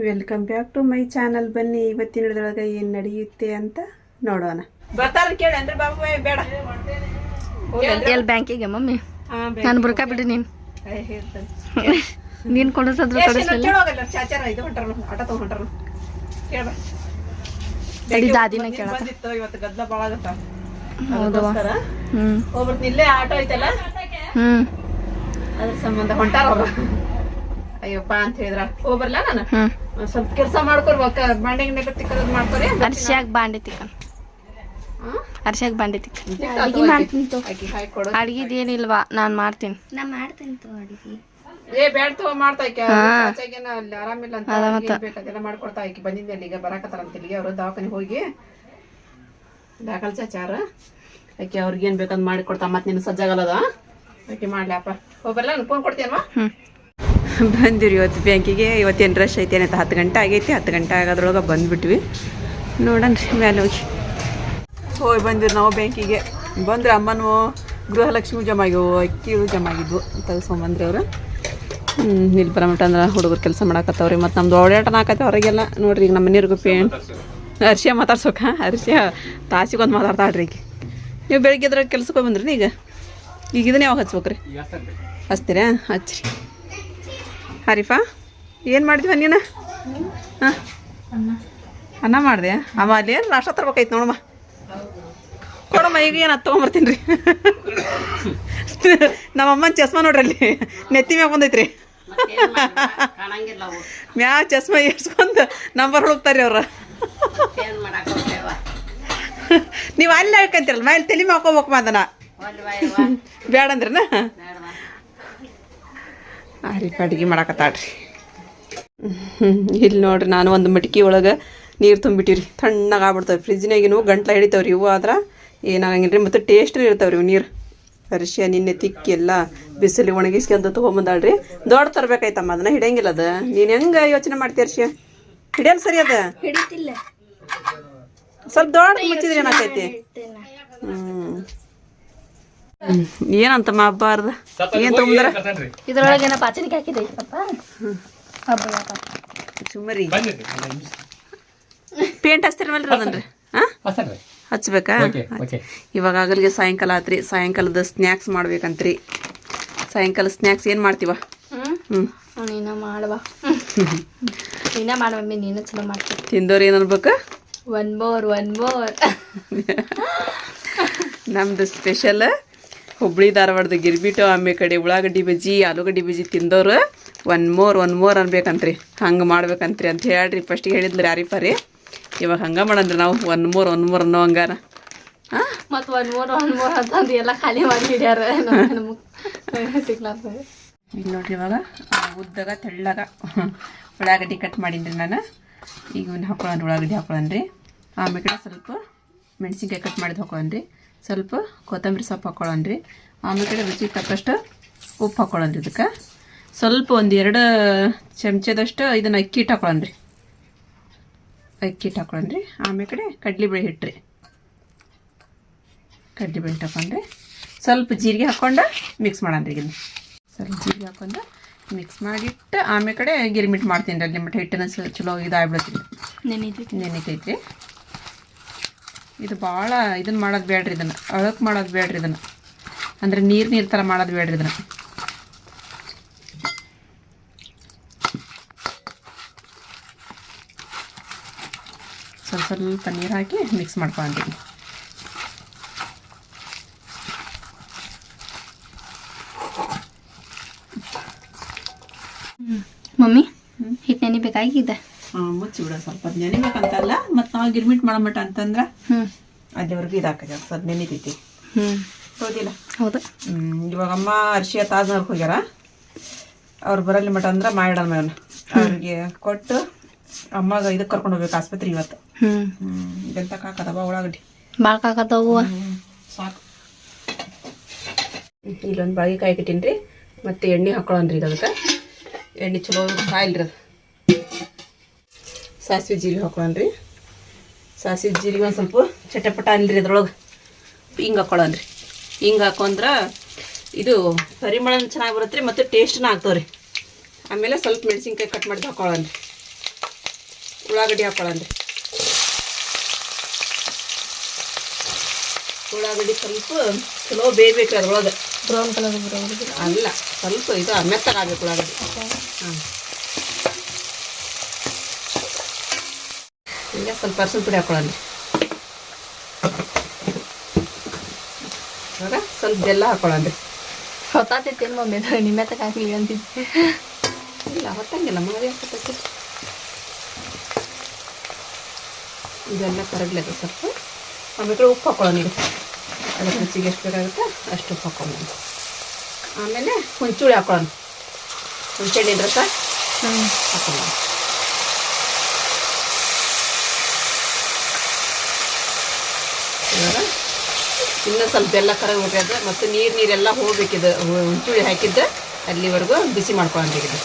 Welcome back to my channel ಬನ್ನಿ ಇವತ್ತಿನ ಏನ್ ನಡೆಯುತ್ತೆ ಅಂತ ನೋಡೋಣ. ಬರ್ತಾರ ಕೇಳಂದ್ರೆ ಬಾಬು ಏ, ಬೇಡ. ಎಲ್ಲಿ ಬ್ಯಾಂಕಿಗೆ ಮಮ್ಮಿ? ನಾನು ಬುರ್ಕಾ ಬಿಡು ನೀನು. ನೀನು ಕೊಡಿಸೋದ್ರ ಚಾಚಾರ ಇದು ಹೊಂಟಾರ ಆಟ ತಗೊಂಡ್ ಹೊಂಟಾರ ಕೇಳ ತಡಿ ದಾದಿನ ಕೇಳ ಇವತ್ತು ಗದ್ದಲ ಭಾಳ ಆಗತ್ತ. ಹ್ಮ್. ಒಬ್ರದ್ದು ಇಲ್ಲೇ ಆಟೋ ಐತಲ್ಲ? ಹ್ಮ್. ಅದ್ರ ಸಂಬಂಧ ಹೊಂಟಾರ ಅವ್ರು. ಅಯ್ಯಪ್ಪ ಅಂತ ಹೇಳಿದ್ರ. ಹೋಗ್ಬರ್ಲ ನಾನು? ಸ್ವಲ್ಪ ಕೆಲಸ ಮಾಡ್ಕೊರ್ಬೇಕ ಬಾಂಡೆ ನೆಗ ತಿಕ್ಕದ್ ಮಾಡ್ಕೊರಿ ಅರ್ಶಿಯಾಗ ಬಾಂಡೆ ತಿಕ್ಕ ಅರ್ಶಿಯಾಗ ಬಾಂಡೆ ತಿಕ್ಕ ಆಕಿ ಮಾಡ್ತೀನಿ ಕೊಡು. ಅಡ್ಗಿದ್ ಏನಿಲ್ವಾ ನಾನು ಮಾಡ್ತೀನಿ. ಏ ಬೇಡ ತೋ ಮಾಡ್ತಾ ಆಚೆಗೇನ ಅಲ್ಲಿ ಆರಾಮಿಲ್ಲ ಅಂತ ಬೇಕಾದೆಲ್ಲ ಮಾಡ್ಕೊಡ್ತಾ ಆಕಿ ಬಂದಿದ್ದೆ ಈಗ ಬರಾಕತ್ತಾರ ಅಂತ ಇಲ್ಲಿಗೆ ಅವರು ದವಾಖಾನೆ ಹೋಗಿ ದಾಖಲ್ ಚಾಚಾರ ಆಕಿ ಅವ್ರಿಗೆ ಏನ್ ಬೇಕಂದ್ ಮಾಡಿ ಕೊಡ್ತಾ ಮತ್ತೆ ನಿನ್ನ ಸಜ್ಜಾಗಲ್ಲದ? ಆಕಿ ಮಾಡ್ಲಪ್ಪ ಹೋಗ್ಬರ್ಲ? ನಾನು ಫೋನ್ ಕೊಡ್ತೀಯಮ್ಮ ಬಂದಿರಿ ಇವತ್ತು ಬ್ಯಾಂಕಿಗೆ. ಇವತ್ತೇನು ರಶ್ ಐತೆ ಏನಂತ? ಹತ್ತು ಗಂಟೆ ಆಗೈತಿ. ಹತ್ತು ಗಂಟೆ ಆಗೋದ್ರೊಳಗೆ ಬಂದ್ಬಿಟ್ವಿ. ರೀ ಮೇಲೆ ಹೋಗಿ. ಹೋಗಿ ಬಂದಿರಿ ನಾವು ಬ್ಯಾಂಕಿಗೆ. ಬಂದ್ರೆ ಅಮ್ಮನೂ ಗೃಹಲಕ್ಷ್ಮಿ ಜಮ ಆಗ್ಯವು ಅಕ್ಕಿಗಳು ಜಮ ಆಗಿದ್ವು. ತೆಗೆಸ್ಕೊಂಬಂದ್ರಿ ಅವರು. ಇಲ್ಲಿ ಬರಮಟ ಅಂದ್ರೆ ಹುಡುಗರು ಕೆಲಸ ಮಾಡಾಕತ್ತವ್ರಿ. ಮತ್ತು ನಮ್ದು ಓಡಾಟ ಹಾಕತ್ತೆ ಹೊರಗೆಲ್ಲ ನೋಡ್ರಿ ಈಗ ನಮ್ಮ ಮನೆಯವ್ರಿಗೂ ಪೇಂಟ್ ಅರ್ಶಿಯ ಮಾತಾಡ್ಸೋಕ? ಅರ್ಶಿಯ ತಾಸಿಗೊಂದು ಮಾತಾಡ್ತಾಳ್ರಿ ಈಗ. ನೀವು ಬೆಳಿಗ್ಗೆ ಅದ್ರಾಗ ಕೆಲ್ಸಕ್ಕೆ ಬಂದ್ರಿ ಈಗ? ಈಗ ಇದನ್ನ ಯಾವಾಗ ಹಚ್ಬೇಕ್ರಿ? ಹಚ್ತೀರಾ? ಹಚ್ರಿ. ಹರಿಫಾ ಏನು ಮಾಡಿದ್ವಿ ನೀನು? ಹಾಂ? ಅನ್ನ ಮಾಡಿದೆ. ಅಮ್ಮ ಅಲ್ಲಿ ಏನು ನಾಷ್ಟ ತರ್ಬೇಕಾಯ್ತು ನೋಡಮ್ಮ. ಕೊಡಮ್ಮ ಈಗ ಏನು ಅದು ತೊಗೊಂಬರ್ತೀನಿ ರೀ ನಮ್ಮಮ್ಮನ ಚಸ್ಮ ನೋಡ್ರಿ ಅಲ್ಲಿ. ನೆತ್ತಿ ಮ್ಯಾಗ ರೀ ಮ್ಯಾ ಚಸ್ಮ ಏರ್ಸ್ಕೊಂಡು ನಂಬರ್ ಹುಡುಕ್ತಾರ್ರಿ ಅವ್ರ. ನೀವು ಅಲ್ಲಿ ಹೇಳ್ಕೊಂತೀರಲ್ಲ ಮೇಲೆ ತಲೆ ಹಾಕೋಬೇಕು ಅದನ್ನ. ಬೇಡ ರೀ ಅಡ್ಗೆ ಮಾಡಾಕತ್ತಾಳ್ರಿ. ಇಲ್ಲಿ ನೋಡ್ರಿ ನಾನು ಒಂದು ಮಟ್ಕಿ ಒಳಗೆ ನೀರು ತುಂಬಿಟ್ಟಿರಿ ತಣ್ಣಗೆ ಆಗ್ಬಿಡ್ತಾವೆ. ಫ್ರಿಜ್ನಾಗಿನೂ ಗಂಟ್ಲ ಹಿಡಿತಾವ್ರಿ ಇವು ಆದ್ರೆ ಏನಾಗಂಗಿಲ್ಲ ರೀ ಮತ್ತು ಟೇಸ್ಟ್ ಇರ್ತಾವ್ರಿ ಇವು ನೀರು. ಅರಿಶಿಯ ನಿನ್ನೆ ತಿಕ್ಕಿ ಎಲ್ಲ ಬಿಸಿಲಿ ಒಣಗಿಸ್ಕೊಂತ ತೊಗೊಂಬಂದಾಳ್ರಿ. ದೊಡ್ಡ ತರ್ಬೇಕಾಯ್ತಮ್ಮ ಅದನ್ನ ಹಿಡಿಯಂಗಿಲ್ಲ ಅದು. ನೀನು ಹೆಂಗೆ ಯೋಚನೆ ಮಾಡ್ತೀಯ ಅರ್ಶಿಯ ಹಿಡಿಯಲ್ಲ ಸರಿ ಅದ? ಹಿಡಿತಿಲ್ಲ. ಸ್ವಲ್ಪ ದೊಡ್ಡ ಮುಚ್ಚಿದ್ರೆ ಹ್ಮ್. ಏನಂತಮ್ಮ ಹಬ್ಬ ಅರ್ಧ ಏನ್ ತೊಗೊಂಬಂದಾರ ಇದ್ರೊಳಗೆ ಏನೋ ಪಾಚನಿಗೆ ಹಾಕಿದೆ ಹಬ್ಬ ಸುಮ್ಮರಿ ಪೇಂಟ್ ಹಚ್ತಿರಲ್ರಿ ಅದನ್ರಿ ಹಾ? ಹಚ್ಬೇಕಾ? ಇವಾಗ ಆಗಲಿಗೆ ಸಾಯಂಕಾಲ ಆತ್ರಿ. ಸಾಯಂಕಾಲದ ಸ್ನ್ಯಾಕ್ಸ್ ಮಾಡ್ಬೇಕಂತ್ರಿ. ಸಾಯಂಕಾಲ ಸ್ನ್ಯಾಕ್ಸ್ ಏನು ಮಾಡ್ತೀವ? ನೀನ ಮಾಡುವ ನೀನ ಮಾಡುವಮ್ಮಿ ನೀನು ಚಲೋ ಮಾಡ್ತೀನಿ ತಿಂದವ್ರು ಏನು ಅನ್ಬೇಕು? ಒನ್ ಮೋರ್ ಒನ್ ಮೋರ್ ನಮ್ದು ಸ್ಪೆಷಲ್ ಹುಬ್ಳಿ ಧಾರವಾಡದ ಗಿರ್ಬಿಟ್ಟು ಆಮೇಲೆ ಕಡೆ ಉಳ್ಳಾಗಡ್ಡಿ ಬಜ್ಜಿ ಆಲೂಗಡ್ಡಿ ಬಜ್ಜಿ ತಿಂದವರು ಒನ್ ಮೋರ್ ಒನ್ ಮೋರ್ ಅನ್ಬೇಕಂತ್ರಿ. ಹಂಗೆ ಮಾಡ್ಬೇಕಂತ್ರಿ ಅಂತ ಹೇಳ್ರಿ. ಫಸ್ಟಿಗೆ ಹೇಳಿದ್ರಿ ಯಾರಿ ಪರಿ? ಇವಾಗ ಹಂಗೆ ಮಾಡಂದ್ರಿ ನಾವು. ಒನ್ ಮೋರ್ ಒನ್ ಮೋರ್ ಅನ್ನೋ ಹಂಗಾರ. ಮತ್ತು ಒನ್ ಮೋರ್ ಒನ್ ಮೋರ್ ಅಂತಂದು ಎಲ್ಲ ಖಾಲಿ ಮಾಡಿ ಹಿಡ್ಯಾರ. ಸಿಗ್ಲಾರ್ದು. ಈಗ ನೋಡ್ರಿ ಇವಾಗ ಉದ್ದಾಗ ತೆಳ್ಳಾಗ ಉಳ್ಳಾಗಡ್ಡಿ ಕಟ್ ಮಾಡೀನಿ ನಾನು. ಈಗ ಒಂದು ಹಾಕೊಳ್ಳೋಣ ಉಳ್ಳಾಗಡ್ಡಿ ಹಾಕೊಳ್ಳೋಣ್ರಿ ಆಮೇಲೆ ಸ್ವಲ್ಪ ಮೆಣಸಿನ್ಕಾಯಿ ಕಟ್ ಮಾಡಿದ್ದು ಹಾಕೊಳ್ಳೋಣ್ರಿ ಸ್ವಲ್ಪ ಕೊತ್ತಂಬರಿ ಸೊಪ್ಪು ಹಾಕೊಳ್ಳೋಣ್ರಿ ಆಮೇಲೆ ಕಡೆ ರುಚಿಗೆ ತಕ್ಕಷ್ಟು ಉಪ್ಪು ಹಾಕೊಳ್ಳೋಣ್ರಿ ಇದಕ್ಕೆ. ಸ್ವಲ್ಪ ಒಂದು ಎರಡು ಚಮಚದಷ್ಟು ಇದನ್ನು ಅಕ್ಕಿ ಹಿಟ್ಟು ಹಾಕೊಳ್ಳೋಣ್ರಿ ಅಕ್ಕಿ ಹಿಟ್ಟು ಹಾಕೊಳ್ಳೋಣ್ರಿ ಆಮೇಲೆ ಕಡೆ ಕಡ್ಲೆಬೇಳೆ ಹಿಟ್ರಿ ಕಡ್ಲೆಬೇಳೆ ಹಿಟ್ಟು ಹಾಕೊಂಡ್ರಿ ಸ್ವಲ್ಪ ಜೀರಿಗೆ ಹಾಕ್ಕೊಂಡು ಮಿಕ್ಸ್ ಮಾಡೋಣ ರೀ ಇದನ್ನು. ಸ್ವಲ್ಪ ಜೀರಿಗೆ ಹಾಕೊಂಡು ಮಿಕ್ಸ್ ಮಾಡಿಟ್ಟು ಆಮೇಲೆ ಕಡೆ ಗಿರ್ಮಿಟ್ ಮಾಡ್ತೀನಿ ರೀ. ಅಲ್ಲಿ ಮಟ್ಟ ಹಿಟ್ಟನ್ನ ಚಲೋ ಇದಾಗ್ಬಿಡ್ತೀನಿ ನೆನೀತಿ ನೆನೀತೈತ್ರಿ ಇದು ಭಾಳ ಇದನ್ನ ಮಾಡೋದು ಬೇಡ್ರಿ ಇದನ್ನು. ಅಳಕ್ ಮಾಡೋದು ಬೇಡ್ರಿ ಇದನ್ನು. ಅಂದ್ರೆ ನೀರು ನೀರು ಥರ ಮಾಡೋದು ಬೇಡ್ರಿ ಇದನ್ನು. ಸ್ವಲ್ಪ ಸ್ವಲ್ಪ ನೀರು ಹಾಕಿ ಮಿಕ್ಸ್ ಮಾಡ್ಕೊಂತೀನಿ ಮಮ್ಮಿ ಹಿಟ್ಟು ನೆನಿಬೇಕಾಗಿದೆ ಹಾಂ ಮುಚ್ಚಿ ಬಿಡ ಸ್ವಲ್ಪ ಅದು ನೆನಿಬೇಕಂತಲ್ಲ ಮತ್ತು ನಾವು ಗಿರ್ಮಿಟ್ ಮಾಡೋ ಅಂತಂದ್ರ ಅಲ್ಲಿವರೆಗೂ ಇದಾಕೈತೆ ಅದು ನೆನಿತೈತಿ. ಹೌದಿಲ್ಲ? ಹೌದು. ಇವಾಗ ಅಮ್ಮ ಅರ್ಶಿಯ ತಾಜ್ನವ್ರಿಗೆ ಹೋಗ್ಯಾರ. ಅವ್ರು ಬರಲಿ ಮಟ ಅಂದ್ರೆ ಮಾಡೋಣ ಮೇಡಮ್ ಅವ್ರಿಗೆ ಕೊಟ್ಟು ಅಮ್ಮಗೆ ಇದಕ್ಕೆ ಕರ್ಕೊಂಡು ಹೋಗ್ಬೇಕು ಆಸ್ಪತ್ರೆ ಇವತ್ತು. ಹ್ಮ್. ಕಾಕದವ ಉಳ್ಳಾಗಡ್ಡಿ ಭಾಳ ಕಾಕತ್ತವು ಸಾಕು. ಇಲ್ಲೊಂದು ಬಾಳಿಗೆ ಕಾಯಿ ಕಟ್ಟೀನಿ ರೀ ಮತ್ತು ಎಣ್ಣೆ ಹಾಕೊಳ್ಳೋಣ ರೀ ಅದಕ್ಕೆ ಎಣ್ಣೆ ಚಲೋ ಕಾಯಿಲ್ರಿ ಅದು. ಸಾಸಿವೆ ಜೀರಿಗೆ ರೀ ಸಾಸಿವೆ ಜೀರಿಗೆ ಒಂದು ಸ್ವಲ್ಪ ಚಟಪಟ ಅನ್ರಿ ಅದ್ರೊಳಗೆ. ಹಿಂಗೆ ಹಾಕೊಳ್ಳೋಣ್ರಿ ಹಿಂಗೆ ಹಾಕೊಂಡ್ರೆ ಇದು ಪರಿಮಳ ಚೆನ್ನಾಗಿ ಬರುತ್ತೆ ರೀ ಮತ್ತು ಟೇಸ್ಟ್ನ ರೀ ಆಮೇಲೆ ಸ್ವಲ್ಪ ಮೆಣಸಿನ್ಕಾಯಿ ಕಟ್ ಮಾಡಿದ್ದು ರೀ ಉಳ್ಳಾಗಡ್ಡಿ ಹಾಕೊಳ್ಳಂದ್ರಿ ಉಳ್ಳಾಗಡ್ಡಿ ಸ್ವಲ್ಪ ಚಲೋ ಬೇಯಬೇಕು ಅದ್ರೊಳಗೆ. ಬ್ರೌನ್ ಕಲರ್ ಬರೋದು ಅಲ್ಲ ಸ್ವಲ್ಪ ಇದು ಮೆತ್ತಗಾಗಬೇಕು ಉಳ್ಳಾಗಡ್ಡಿ. ಹಾಂ ಈಗ ಸ್ವಲ್ಪ ಅರ್ಶಿನ ಪುಡಿ ಹಾಕೊಳ್ಳೋಣ. ಇವಾಗ ಸ್ವಲ್ಪ ಬೆಲ್ಲ ಹಾಕೊಳ್ಳಂದ್ರಿ ಹೊತ್ತಾತೈತಿ ಏನು ಮಮ್ಮಿ? ನಿಮ್ಮ ತಕ ಹಾಕ್ಲಿ ಅಂತಿದ್ದೆ. ಇಲ್ಲ ಹೊತ್ತಂಗಿಲ್ಲ ಮಗದೇ ಹಾಕತ್ತೆ ಇದೆಲ್ಲ ಕರಗ್ಲಕ್ಕೆ ಸ್ವಲ್ಪ. ಆಮೇಲೆ ಉಪ್ಪು ಹಾಕೊಳ್ಳೋಣ ಈಗ. ಅದಕ್ಕೆ ರುಚಿಗೆ ಎಷ್ಟು ಬೇಕಾಗುತ್ತೆ ಅಷ್ಟು ಉಪ್ಪು ಹಾಕೊಳ್ಳೋಣ. ಆಮೇಲೆ ಹುಂಚುಳಿ ಹಾಕೊಳ್ಳೋಣ. ಹುಂಚೆಹಣ್ಣಿನ ರಸ ಹ್ಞೂ ಹಾಕೊಳ್ಳೋಣ. ಇವಾಗ ಇನ್ನೂ ಸ್ವಲ್ಪ ಎಲ್ಲ ಹೋಗ್ಯಾದ. ಮತ್ತು ನೀರು ನೀರೆಲ್ಲ ಹೋಗ್ಬೇಕಿದು. ಹುಂಚುಳಿ ಹಾಕಿದ್ದೆ. ಅಲ್ಲಿವರೆಗೂ ಬಿಸಿ ಮಾಡ್ಕೊಂಡಿದ್ದು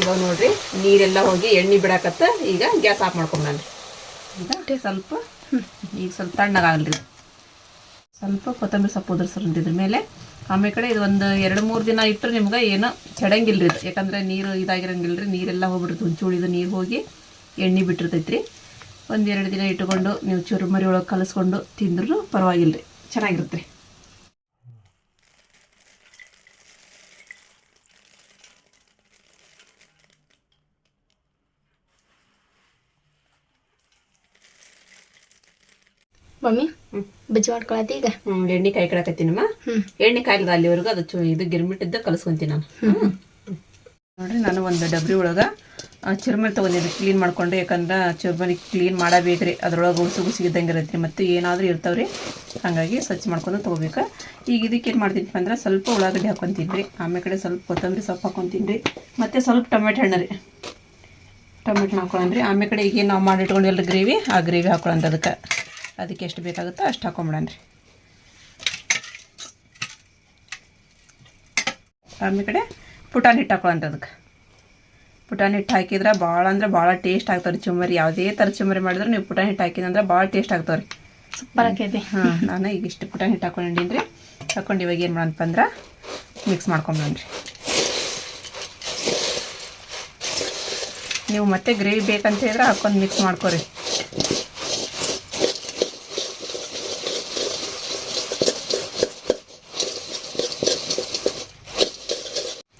ಇವಾಗ ನೋಡ್ರಿ, ನೀರೆಲ್ಲ ಹೋಗಿ ಎಣ್ಣೆ ಬಿಡಾಕತ್ತ. ಈಗ ಗ್ಯಾಸ್ ಆಫ್ ಮಾಡ್ಕೊಂಡ್ರಿ ಈಗ ಸ್ವಲ್ಪ. ಈಗ ಸ್ವಲ್ಪ ತಣ್ಣಗಾಗಲ್ರಿ ಸ್ವಲ್ಪ ಕೊತ್ತಂಬರಿ ಸೊಪ್ಪು ಉದುರ್ಸ್ರಿ ಇದ್ರ ಮೇಲೆ. ಆಮೇಲೆ ಕಡೆ ಇದು ಒಂದು ಎರಡು ಮೂರು ದಿನ ಇಟ್ಟರೆ ನಿಮ್ಗೆ ಏನು ಚಡಂಗಿಲ್ಲ ರೀ ಯಾಕಂದ್ರೆ ನೀರು ರೀ ನೀರೆಲ್ಲ ಹೋಗ್ಬಿಡ್ತು ಹುಂಚುಳಿದು ನೀರು ಹೋಗಿ ಎಣ್ಣೆ ಬಿಟ್ಟಿರ್ತೈತ್ರಿ. ಒಂದು ಎರಡು ದಿನ ಇಟ್ಟುಕೊಂಡು ನೀವು ಚುರುಮರಿ ಒಳಗೆ ಕಲಿಸ್ಕೊಂಡು ತಿಂದ್ರೂ ಪರವಾಗಿಲ್ಲ ರೀ ಚೆನ್ನಾಗಿರುತ್ತೆ ರೀ. ಮಮ್ಮಿ ಬಜ್ಜಿ ಮಾಡ್ಕೊಳತಿ ಈಗ? ಎಣ್ಣೆ ಕಾಯಿ ಕಡಕತ್ತೀನಮ್ಮ. ಎಣ್ಣೆ ಕಾಯಿಲ್ದ ಅಲ್ಲಿವರೆಗೂ ಅದು ಚು ಇದು ಗಿರ್ಮಿಟ್ಟಿದ್ದ ಕಲಿಸ್ಕೊಂತೀನಿ ನಾನು. ನೋಡ್ರಿ ನಾನು ಒಂದು ಡಬ್ರಿ ಒಳಗೆ ಚುರುಮರಿ ತೊಗೊಂಡಿದ್ರಿ ಕ್ಲೀನ್ ಮಾಡ್ಕೊಂಡು, ಯಾಕಂದ್ರೆ ಚುರುಮರಿ ಕ್ಲೀನ್ ಮಾಡಬೇಕ್ರಿ. ಅದ್ರೊಳಗೆ ಉಸು ಇದ್ದಂಗೆ ಇರತ್ತೆ ಮತ್ತು ಏನಾದರೂ ಇರ್ತಾವ್ರಿ. ಹಾಗಾಗಿ ಸ್ವಚ್ಛ ಮಾಡ್ಕೊಂಡು ತೊಗೋಬೇಕು. ಈಗ ಇದಕ್ಕೆ ಏನು ಮಾಡ್ತೀನಿ ಅಂದ್ರೆ ಸ್ವಲ್ಪ ಉಳ್ಳಾಗಡ್ಡಿ ಹಾಕೊತೀನಿ ರೀ ಆಮೇಲೆ ಸ್ವಲ್ಪ ಕೊತ್ತಂಬರಿ ಸೊಪ್ಪು ಹಾಕೊತೀನಿ ರೀ ಮತ್ತು ಸ್ವಲ್ಪ ಟೊಮೆಟೊ ಹಣ್ಣು ರೀ. ಟೊಮೆಟೊ ಹಾಕೊಳ್ಳೋಣ ರೀ ಆಮೇಲೆ ಕಡೆ ಈಗ ನಾವು ಮಾಡಿಟ್ಕೊಂಡಿಲ್ಲ ಗ್ರೇವಿ, ಆ ಗ್ರೇವಿ ಹಾಕೊಳ್ಳೋಣ ಅದಕ್ಕೆ. ಅದಕ್ಕೆ ಎಷ್ಟು ಬೇಕಾಗುತ್ತೋ ಅಷ್ಟು ಹಾಕೊಂಬಿಡೋಣ ರೀ. ಆಮೇಲೆ ಕಡೆ ಪುಟಾಣಿ ಹಿಟ್ಟು ಹಾಕೊಳ್ಳೋಣ ಅದಕ್ಕೆ. ಪುಟಾಣಿ ಹಿಟ್ಟು ಹಾಕಿದ್ರೆ ಭಾಳ ಅಂದ್ರೆ ಭಾಳ ಟೇಸ್ಟ್ ಆಗ್ತಾವ್ರಿ ಚುಮರಿ ಯಾವುದೇ ಥರ ಚುಮರಿ ಮಾಡಿದ್ರೆ ನೀವು ಪುಟಾಣಿ ಹಿಟ್ಟು ಹಾಕಿದಂದ್ರೆ ಭಾಳ ಟೇಸ್ಟ್ ಆಗ್ತಾವ್ರಿ. ಸೂಪರ್ ಆಗೈತಿ ಹಾಂ ನಾನು ಈಗ ಇಷ್ಟು ಪುಟಾಣಿ ಹಿಟ್ಟು ಹಾಕೊಂಡಿನಿ ರೀ ಹಾಕೊಂಡು ಇವಾಗ ಏನು ಮಾಡಂತ ಅಂದ್ರೆ ಮಿಕ್ಸ್ ಮಾಡ್ಕೊಂಬಿಡೋಣ ನೀವು ಮತ್ತೆ ಗ್ರೇವಿ ಬೇಕಂತ ಹೇಳಿದ್ರೆ ಹಾಕೊಂಡು ಮಿಕ್ಸ್ ಮಾಡ್ಕೊರಿ.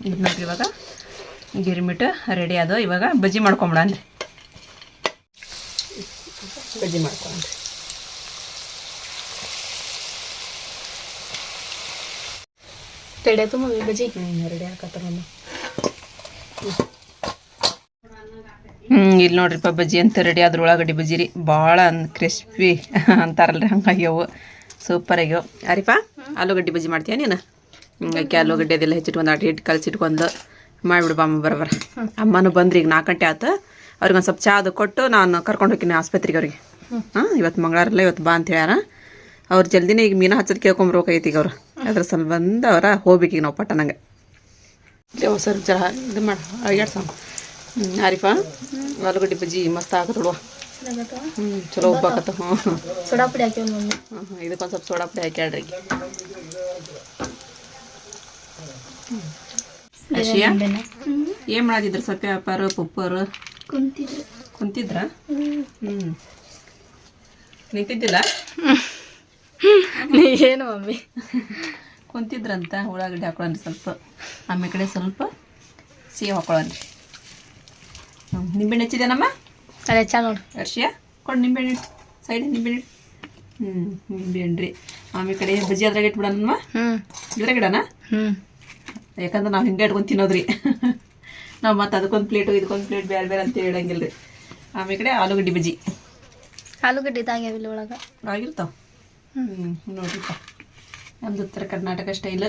ಇದು ನೋಡ್ರಿ ಇವಾಗ. ಗಿರ್ಮಿಟ್ಟು ರೆಡಿ ಅದು ಇವಾಗ ಬಜ್ಜಿ ಮಾಡ್ಕೊಂಬಿಡನ್ರಿ ಬಜ್ಜಿ ಮಾಡ್ಕೊಂಡ್ರಿ ರೆಡಿ ಆಯ್ತು ಮಮ್ಮಿ ಬಜ್ಜಿ. ಹ್ಞೂ ರೆಡಿ ಹಾಕತ್ತಾರಮ್ಮ ಹ್ಞೂ ಇಲ್ಲಿ ನೋಡ್ರಿಪ್ಪ ಬಜ್ಜಿ ಅಂತ ರೆಡಿ ಆದ್ರೆ ಉಳ್ಳಾಗಡ್ಡಿ ಬಜ್ಜಿ ರೀ. ಭಾಳ ಕ್ರಿಸ್ಪಿ ಅಂತಾರಲ್ರಿ ಹಂಗಾಗ್ಯವು ಸೂಪರ್ ಆಗ್ಯವು. ಯಾರಿಪ್ಪ ಆಲೂಗಡ್ಡೆ ಬಜ್ಜಿ ಮಾಡ್ತೀಯ ನೀನು? ಹಿಂಗಾಗಿ ಆಲೂಗಡ್ಡೆ ಅದೆಲ್ಲ ಹೆಚ್ಚಿಟ್ಕೊಂಡು ಆಟ ಹಿಟ್ಟು ಕಲಸಿಟ್ಕೊಂಡು ಮಾಡಿಬಿಡು ಬಾಮ್ಮ ಬರೋಬರ. ಅಮ್ಮನೂ ಬಂದ್ರಿ ಈಗ ನಾಲ್ಕು ಗಂಟೆ ಆತು ಅವ್ರಿಗೆ ಒಂದು ಸ್ವಲ್ಪ ಚಾ ಅದು ಕೊಟ್ಟು ನಾನು ಕರ್ಕೊಂಡು ಹೋಗ್ತೀನಿ ಆಸ್ಪತ್ರೆಗೆ ಅವ್ರಿಗೆ. ಹಾಂ ಇವತ್ತು ಮಂಗಳಾರಲ್ಲ ಇವತ್ತು ಬಾ ಅಂತ ಹೇಳ್ಯಾರ. ಅವ್ರು ಜಲ್ದಿನೇ ಈಗ ಮೀನು ಹಚ್ಚೋದು ಕೇಳ್ಕೊಂಬರ್ಬೇಕಾಗೈತಿ ಈಗ ಅವ್ರು. ಅದ್ರ ಸಲ ಬಂದು ಅವರ ಹೋಗ್ಬೇಕು ಈಗ ನಾವು ಪಟ್ಟಣಂಗೆ ದೇವ್ ಸರ್ ಜರ ಇದು ಮಾಡಿ ಹ್ಞೂ ಆರಿಫಾ ಆಲೂಗಡ್ಡೆ ಬಜ್ಜಿ ಮಸ್ತ್ ಆಗತ್ತಲ್ವ ಹ್ಞೂ ಚಲೋ ಉಪ್ಪಾಕತ್ತ ಹ್ಞೂ ಹ್ಞೂ ಸೋಡಾ ಪುಡಿ ಹಾಕಿವ್ ಮಮ್ಮಿ ಹ್ಞೂ ಇದಕ್ಕೊಂದು ಸ್ವಲ್ಪ ಸೋಡಾ ಪುಡಿ ಹಾಕ್ಯಾಳ್ರಿ ಅಶಿಯಾ ಏನು ಮಾಡಾತಿದ್ರು ಸೊಪ್ಪೆ ವ್ಯಾಪಾರ ಪಪ್ಪರು? ಕುಂತಿದ್ರು. ಕುಂತಿದ್ರ? ಹ್ಞೂ ನಿಂತಿದ್ದಿಲ್ಲ? ಏನು ಮಮ್ಮಿ? ಕುಂತಿದ್ರಂತ ಉಳ್ಳಾಗಡ್ಡಿ ಹಾಕೊಳ್ಳಿ ಸ್ವಲ್ಪ. ಆಮೇಲೆ ಕಡೆ ಸ್ವಲ್ಪ ಸಿಹಿ ಹಾಕೊಳ್ಳಿ ಹ್ಞೂ ನಿಂಬೆಹಣ್ಣು ಹೆಚ್ಚಿದೇನಮ್ಮ ಅದೇ ಚಾ ನೋಡು. ಅರ್ಷಿಯಾ ಕೊಡು ನಿಂಬೆಹಣ್ಣು. ಸೈಡ್ ನಿಂಬೆಹಣ್ಣು. ಹ್ಞೂ ನಿಂಬೆಹಣ್ಣು ರೀ. ಆಮೇಲೆ ಕಡೆ ಬಜ್ಜಿ ಅದ್ರಾಗ ಇಟ್ಬಿಡೋಣಮ್ಮ. ಹ್ಮ್. ಇದ್ರಾಗ ಗಿಡನಾ ಹ್ಞೂ ಯಾಕಂದ್ರೆ ನಾವು ಹಿಂಗೆ ಇಟ್ಕೊಂಡು ತಿನ್ನೋದ್ರಿ. ನಾವು ಮತ್ತೆ ಅದಕ್ಕೊಂದು ಪ್ಲೇಟು ಇದಕ್ಕೊಂದು ಪ್ಲೇಟ್ ಬೇರೆ ಬೇರೆ ಅಂತ ಹೇಳಂಗಿಲ್ಲ ರೀ ಆಮೇಲೆ ಕಡೆ ಆಲೂಗಡ್ಡೆ ಬಜ್ಜಿ. ಆಲೂಗಡ್ಡೆ ಇದಾಗ್ಯಾವಿಲ್ಲ ಒಳಗೆ? ಆಗಿರ್ತಾವ. ಹ್ಞೂ ನೋಡ್ರಿಪ್ಪ ನಮ್ದು ಉತ್ತರ ಕರ್ನಾಟಕ ಸ್ಟೈಲ್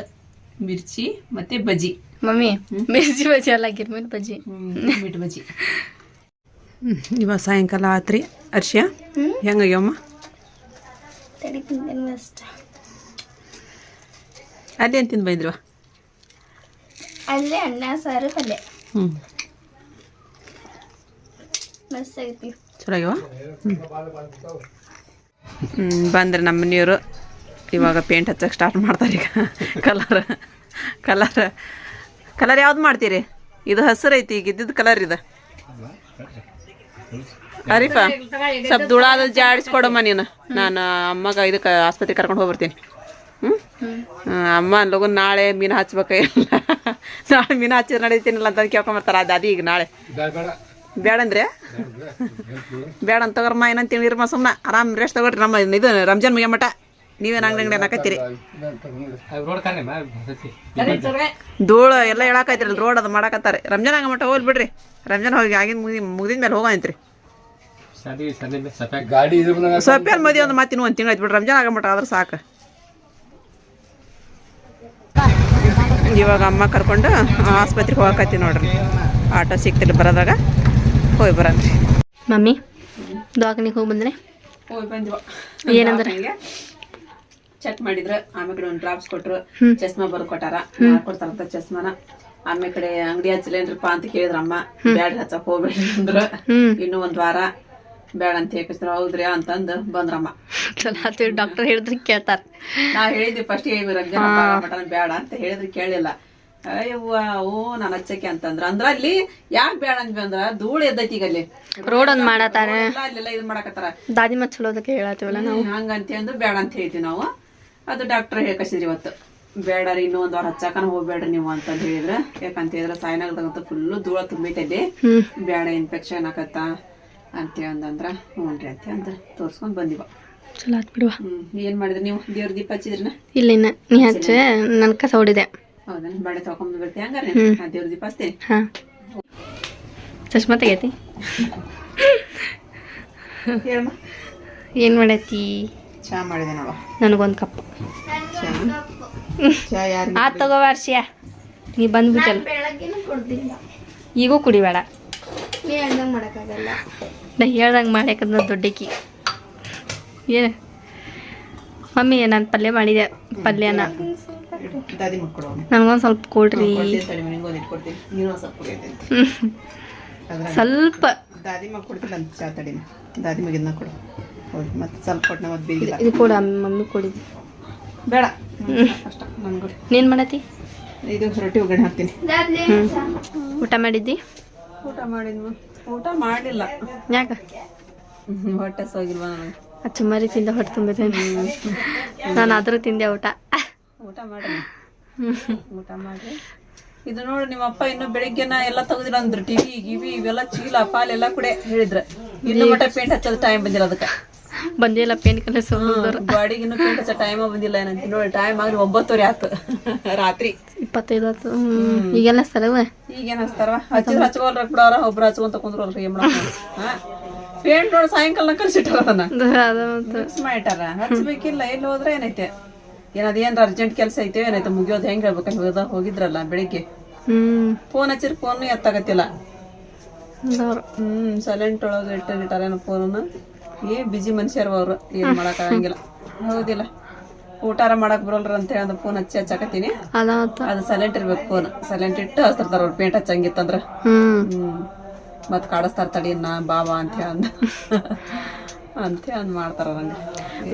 ಮಿರ್ಚಿ ಮತ್ತು ಬಜ್ಜಿ. ಮಮ್ಮಿ ಮಿರ್ಚಿ ಬಜ್ಜಿ ಅಲ್ಲ ಗಿರ್ಮಿಟ್ ಬಜ್ಜಿ. ಮಿಟ್ ಬಜ್ಜಿ. ಇವಾಗ ಸಾಯಂಕಾಲ ಆತ್ರಿ. ಅರ್ಷ್ಯ ಅಷ್ಟ. ಅಲ್ಲಿ ಏನು ತಿಂದು ಬಂದ್ರಿವ ಅಲ್ಲೇ ಅನ್ನ ಸಾರು ಪಲ್ಯ. ಹ್ಞೂ ಮಸ್ತ್ ಆಗೈತಿ. ಚಲೋ ಹ್ಞೂ ಬಂದ್ರೆ ನಮ್ಮ ಮನೆಯವರು. ಇವಾಗ ಪೇಂಟ್ ಹಚ್ಚಕ್ಕೆ ಸ್ಟಾರ್ಟ್ ಮಾಡ್ತಾರೆ ಈಗ. ಕಲರ್ ಕಲರ್ ಕಲರ್ ಯಾವ್ದು ಮಾಡ್ತೀರಿ? ಇದು ಹಸಿರು ಐತಿ ಈಗ ಇದ್ದಿದ್ದು ಕಲರ್ ಇದು. ಅರೀಫಾ ಸ್ವಲ್ಪ ದುಳಾದ ಜಾಡಿಸ್ಕೊಡಮ್ಮ ನೀನು. ನಾನು ಅಮ್ಮಗ ಇದಕ್ಕೆ ಆಸ್ಪತ್ರೆಗೆ ಕರ್ಕೊಂಡು ಹೋಗ್ಬರ್ತೀನಿ. ಅಮ್ಮ ಲಗು ನಾಳೆ ಮೀನು ಹಚ್ಬೇಕ ಇಲ್ಲ. ನಾಳೆ ಮೀನು ಹಚ್ಚಿದ್ರೆ ನಡೀತೀನಿಲ್ಲ ಅಂತ ಕೇಳ್ಕೊಂಬರ್ತಾರ. ಅದು ಅದೀಗ ಈಗ ನಾಳೆ. ಬೇಡಂದ್ರೆ ಬೇಡ. ಅಂತ ತಗೋರಮ್ಮ ಏನಂತ ತಿಳಿರಮ್ಮ ಸುಮ್ಮನೆ ಆರಾಮ್ ರೆಸ್ಟ್ ತಗೋರಿ ನಮ್ಮ ಇದು ರಂಜಾನ್ ಮುಗಿಯ ಮಟ. ನೀವೇನು ಅಂಗಡಿ ಅಂಗಡಿ ಅನ್ನಕತ್ತೀರಿ ಧೂಳು ಎಲ್ಲ ಹೇಳಾಕೈತಿರಲ್ಲ ರೋಡ್ ಅದು ಮಾಡಕತ್ತಾರೆ. ರಂಜಾನ್ ಆಗಮಟ ಹೋಗ್ಲಿ ಬಿಡ್ರಿ. ರಂಜಾನ್ ಹೋಗಿ ಆಗಿನ ಮುಗಿ ಮುಗಿದ ಮೇಲೆ ಹೋಗಂತ್ರಿ ಸೊಪ್ಪೇನ್ ಮದಿ ಒಂದು ಮಾತಿನ ಒಂದು ತಿಂಗಳು ಬಿಡ್ರಿ. ರಂಜಾನ್ ಆಗಮಟ ಆದ್ರೆ ಸಾಕು. ಇವಾಗ ಅಮ್ಮ ಕರ್ಕೊಂಡು ಆಸ್ಪತ್ರೆಗೆ ಹೋಗಕತ್ತಿ ನೋಡ್ರಿ. ಆಟೋ ಸಿಕ್ತಿಲ್ಲ ಬರೋದಾಗ. ಹೋಗಿ ಬರನ್ರಿ ಮಮ್ಮಿ ದವಾಖಾನಿಗೆ ಹೋಗಿ ಬಂದ್ರೆ? ಹೋಗಿ ಬಂದಿವ. ಏನಂದ್ರೆ? ಚೆಕ್ ಮಾಡಿದ್ರ. ಆಮೇಲೆ ಒಂದು ಡ್ರಾಪ್ಸ್ ಕೊಟ್ರು. ಚಸ್ಮಾ ಬರ್ ಕೊಟ್ಟಾರ. ಕೊಡ್ತಾರಂತ ಚಸ್ಮಾನ. ಆಮೇಲೆ ಕಡೆ ಅಂಗಡಿ ಹಚ್ಚಲೇನ್ರಪ್ಪ ಅಂತ ಕೇಳಿದ್ರ ಅಮ್ಮ ಬ್ಯಾಡ ಹಚ್ಚಕ್ ಹೋಗ್ಬೇಡ್ರಿ ಅಂದ್ರ. ಇನ್ನು ಒಂದ್ ವಾರ. ಬೇಡ ಅಂತ ಹೇಳ್ಕಿಸ್ತಾರ ಹೌದ್ರಿ ಅಂತಂದು ಬಂದ್ರಮ್ಮ. ಚಲೋ ಆತು ಡಾಕ್ಟರ್ ಹೇಳಿದ್ರೆ ಕೇಳ್ತಾರ. ನಾ ಹೇಳಿದ್ವಿ ಫಸ್ಟ್ ಮಟನ್ ಬೇಡ ಅಂತ ಹೇಳಿದ್ರಿ ಕೇಳಿಲ್ಲ. ಅಯ್ಯವ್ವ ಓ ನಾನು ಹಚ್ಚಕ್ಕೆ ಅಂತಂದ್ರ. ಅಂದ್ರ ಅಲ್ಲಿ ಯಾಕೆ ಬೇಡ ಅಂದ್ವಿ ಅಂದ್ರ ಧೂಳು ಎದ್ದೈತಿ ಈಗ ಅಲ್ಲಿ. ರೋಡ್ ಒಂದ್ ಮಾಡತಾರ ಅಲ್ಲೆಲ್ಲ ಇದು ಮಾಡಕತ್ತಾರ. ದಾದಿ ಮತ್ ಚಲೋದಕ್ಕೆ ಹೇಳತ್ತೀವಲ್ಲ ನಾವು. ಹಂಗ ಹಂಗಂತ ಅಂದು ಬೇಡ ಅಂತ ಹೇಳ್ತೀವಿ ನಾವು. ಅದು ಡಾಕ್ಟರ್ ಹೇಳ್ಕಸಿದ್ರಿ ಇವತ್ತು. ಬೇಡ ರೀ ಇನ್ನೂ ಒಂದ್ ವಾರ ಹಚ್ಚಾಕನ ಹೋಗ್ಬೇಡ್ರಿ ನೀವು ಅಂತ ಹೇಳಿದ್ರ. ಯಾಕಂತ ಹೇಳಿದ್ರ ಸಾಯ್ನಾಗದಂತ ಫುಲ್ಲು ಧೂಳ ತುಂಬೈತಲ್ಲಿ ಬೇಡ ಇನ್ಫೆಕ್ಷನ್ ಆಗತ್ತ. ಅಂತ ಹ್ಞೂ ರೀ ಅಂತ ಅಂದ್ರೆ ತೋರ್ಸ್ಕೊಂಡ್ ಬಂದಿವ. ಚಲೋ ಆತ್ ಬಿಡುವ. ಹ್ಮ್ ಏನ್ ಮಾಡಿದ್ರಿ ನೀವು? ದೇವ್ರ ದೀಪ ಹಚ್ಚಿದ್ರನ? ಇಲ್ಲ ಇನ್ನ ನೀ ಹಚ್ಚ ನನ್ ಕಸ ಹೊಡಿದೆ ಹೌದಾ ಬಾಳೆ ತಗೊಂಡ್ ಬರ್ತಿ ಹಂಗಾರೆ? ನಾ ದೇವ್ರ ದೀಪ ಹಚ್ತೇನೆ. ಹಾ. ಚಶ್ಮಾ ತೆಗೈತಿ? ಏನು ಏನ್ ಮಾಡೈತಿ? ಚಾ ಮಾಡಿದೆ ನೋಡ. ನನಗೊಂದ್ ಕಪ್. ಚಾ? ಚಾ ಯಾರು ಆತ್ ತಗೋ ವರ್ಷ ನೀ ಬಂದ್ಬಿಟ್ಟಲ್ಲ. ಈಗೂ ಕುಡಿಬೇಡ. ನಾ ಹೇಳ್ದಂಗೆ ಮಾಡ್ಯಾಕಂದ್ರೆ ದೊಡ್ಡಕ್ಕಿ. ಏನು? ಮಮ್ಮಿ ನಾನು ಪಲ್ಯ ಮಾಡಿದೆ ಪಲ್ಯನ. ನನಗೊಂದು ಸ್ವಲ್ಪ ಕೊಡ್ರಿ ಸ್ವಲ್ಪ ಸ್ವಲ್ಪ. ದಾದಿ ಮಗ ಕೊಡ್ತಿಲ್ಲ ಅಂತ ಚಾ ತಡಿನ. ದಾದಿ ಮಗಿದ್ನ ಕೊಡು. ಹೋಗಿ ಮತ್ತೆ ಸ್ವಲ್ಪ ಕೊಟ್ಟನ ಮತ್ತೆ ಬೀಗಿಲ್ಲ ಇದು ಕೂಡ ಮಮ್ಮಿ ಕೊಡಿದ್ವಿ ಬೇಡ. ಅಷ್ಟ ನನ್ಗೂ ನೀನು ಮಾಡತಿ ಇದು ರೊಟ್ಟಿ ಒಗ್ಗರಣೆ ಹಾಕ್ತೀನಿ. ಹ್ಞೂ ಊಟ ಮಾಡಿದ್ದಿ? ಊಟ ಮಾಡಿದ್ವು ಊಟ ಮಾಡಿಲ್ಲ. ಯಾಕ? ಹೊಟ್ಟೆ ಸೋಗಿಲ್ವ ನನಗೆ? ಚುಮ್ಮರಿ ತಿಂದ ಹೊಟ್ಟೆ ತುಂಬಿದ್ದೇನೆ ನಾನು ಆದರೂ ತಿಂದೆ ಊಟ. ಊಟ ಮಾಡಿ ಊಟ ಮಾಡಿ. ಇದು ನೋಡಿ ನಿಮ್ಮ ಅಪ್ಪ ಇನ್ನು ಬೆಳಿಗ್ಗೆನ ಎಲ್ಲ ತೆಗ್ದಿಲ್ಲ ಅಂದ್ರು. ಟಿವಿ ಗಿವಿ ಇವೆಲ್ಲ ಚೀಲ ಪಾಲ್ ಎಲ್ಲ ಕೂಡ ಹೇಳಿದ್ರ. ಇನ್ನು ಮಟ್ಟ ಪೇಂಟ್ ಹಚ್ಚೋದು ಟೈಮ್ ಬಂದಿಲ್ಲ ಅದಕ್ಕೆ. ಬಂದಿಲ್ಲ ಪೇನ್ ಕಲರ್ ಸೋದೋರು ಗಾಡಿಗೆ ಇನ್ನು ಪೇಂಟ್ ಹಚ್ಚೋ ಟೈಮ್ ಬಂದಿಲ್ಲ ಏನಂತ ನೋಡಿ ಟೈಮ್ ಆಗಿ ಒಂಬತ್ತುವರೆ ಆತು ರಾತ್ರಿ. ಇಪ್ಪತ್ತೈದು ಆತು. ಈಗೆಲ್ಲ ಸ್ಥಳವ ಈಗೇನ ಹಚ್ತಾರವ ಹಚ್ಚಿದ್ರ ಕೂಡ ಬಿಡೋರ ಒಬ್ರು ಹಚ್ಕೊಂತ ಕುಂದ್ರಲ್ರಿ ಏನ್ ಮಾಡಕ್ ಪೇಂಟ್ ನೋಡಿ ಸಾಯಂಕಾಲ ಕಲ್ಸಿಟ್ಟಾರ ಅದನ್ನ ಮಾಡಿಟ್ಟಾರ ಹಚ್ಬೇಕಿಲ್ಲ ಎಲ್ಲಿ ಹೋದ್ರೆ ಏನೈತೆ? ಏನದ ಏನ್ ಅರ್ಜೆಂಟ್ ಕೆಲಸ ಐತೆ ಏನೈತೆ? ಮುಗಿಯೋದು ಹೆಂಗ್ ಹೇಳ್ಬೇಕಂತ ಹೋದ ಹೋಗಿದ್ರಲ್ಲ ಬೆಳಿಗ್ಗೆ. ಹ್ಮ್. ಫೋನ್ ಹಚ್ಚಿರ್ ಫೋನ್ ಎತ್ತಾಗತ್ತಿಲ್ಲ ಹ್ಮ್ ಸೈಲೆಂಟ್ ಒಳಗೆ ಇಟ್ಟಿರ್ತಾರೇನೋ ಫೋನ್ ಏ ಬಿಜಿ ಮನುಷ್ಯರು ಅವ್ರು ಏನು ಮಾಡಕ್ ಆಗಂಗಿಲ್ಲ. ಹೌದಿಲ್ಲ. ಊಟಾರ ಮಾಡಕ್ ಬರೋಲ್ರ ಅಂತ ಹೇಳಿ ಫೋನ್ ಹಚ್ಚಿ ಹಚ್ಚಾಕತ್ತೀನಿ. ಅದು ಸೈಲೆಂಟ್ ಇರ್ಬೇಕು ಫೋನ್ ಸೈಲೆಂಟ್ ಇಟ್ಟು ಹಚ್ತಿರ್ತಾರ ಅವ್ರು ಪೇಂಟ್ ಹಚ್ಚಂಗಿತ್ತಂದ್ರ ಹ್ಮ್. ಹ್ಮ್. ಮತ್ ಕಾಡಿಸ್ತಾರ ತಡಿ ನಾ ಬಾಬಾ ಅಂತ ಹೇಳಿ. ಅಂತ ಅಂದ್ ಮಾಡ್ತಾರ ನಂಗೆ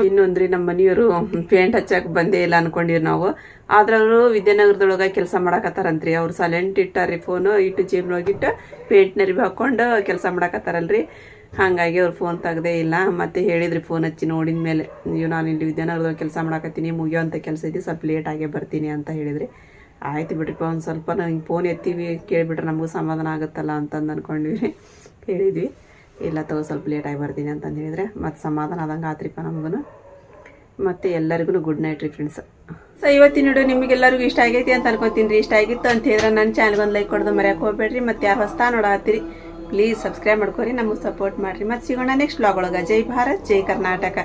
ಇನ್ನೊಂದ್ರಿ ನಮ್ಮ ಮನೆಯವರು ಪೇಂಟ್ ಹಚ್ಚಕ್ ಬಂದೇ ಇಲ್ಲ ಅನ್ಕೊಂಡಿವ್ ನಾವು. ಆದ್ರ ಅವರು ವಿದ್ಯಾನಗರದೊಳಗ ಕೆಲಸ ಮಾಡಾಕತ್ತಾರಂತ್ರಿ. ಅವ್ರು ಸೈಲೆಂಟ್ ಇಟ್ಟಾರ್ರಿ ಫೋನ್ ಇಟ್ಟು ಜೇಬ್ನೊಳಗಿಟ್ಟು ಪೇಂಟ್ ನರಿ ಹಾಕೊಂಡು ಕೆಲಸ ಮಾಡಾಕತ್ತಾರಲ್ರಿ. ಹಾಗಾಗಿ ಅವ್ರು ಫೋನ್ ತೆಗ್ದೇ ಇಲ್ಲ. ಮತ್ತೆ ಹೇಳಿದ್ರಿ ಫೋನ್ ಹಚ್ಚಿ ನೋಡಿದ ಮೇಲೆ ನೀವು ನಾನು ಇಲ್ಲಿ ವಿದ್ಯಾನಗರದೊಳಗೆ ಕೆಲಸ ಮಾಡಾಕತ್ತೀನಿ ಅಂತ ಕೆಲಸ ಐತಿ, ಸ್ವಲ್ಪ ಆಗೇ ಬರ್ತೀನಿ ಅಂತ ಹೇಳಿದ್ರಿ. ಆಯ್ತು ಬಿಡ್ರಿಪ್ಪ, ಒಂದು ಸ್ವಲ್ಪ ನಂಗೆ ಫೋನ್ ಎತ್ತೀವಿ, ಕೇಳಿಬಿಟ್ರೆ ನಮಗೂ ಸಮಾಧಾನ ಆಗುತ್ತಲ್ಲ ಅಂತಂದು ಅನ್ಕೊಂಡ್ವಿ. ಹೇಳಿದ್ವಿ. ಇಲ್ಲ ತಗೋ, ಸ್ವಲ್ಪ ಲೇಟಾಗಿ ಬರ್ತೀನಿ ಅಂತಂದು ಹೇಳಿದ್ರೆ, ಮತ್ತು ಸಮಾಧಾನ ಆದಂಗೆ ಆತ್ರಿಪ್ಪ ನಮಗೂ ಮತ್ತು ಎಲ್ಲರಿಗೂ ಗುಡ್ ನೈಟ್ ರೀ ಫ್ರೆಂಡ್ಸ್ ಸೊ ಇವತ್ತಿನ ವಿಡಿಯೋ ನಿಮಗೆಲ್ಲರಿಗೂ ಇಷ್ಟ ಆಗೈತಿ ಅಂತ ಅನ್ಕೋತೀನಿ ರೀ. ಇಷ್ಟ ಆಗಿತ್ತು ಅಂತ ಹೇಳಿದ್ರೆ ನನ್ನ ಚಾನಲ್ಗೆ ಒಂದು ಲೈಕ್ ಕೊಡೋದು ಮರ್ಯಾಕೆ ಹೋಗ್ಬೇಡ್ರಿ. ಮತ್ತು ಯಾರು ಹೊಸ್ತಾ ನೋಡತ್ತೀರಿ ಪ್ಲೀಸ್ ಸಬ್ಸ್ಕ್ರೈಬ್ ಮಾಡ್ಕೊರಿ, ನಮಗೆ ಸಪೋರ್ಟ್ ಮಾಡಿರಿ. ಮತ್ತು ಸಿಗೋಣ ನೆಕ್ಸ್ಟ್ ವ್ಲಾಗ್ ಒಳಗೆ. ಜೈ ಭಾರತ್, ಜೈ ಕರ್ನಾಟಕ.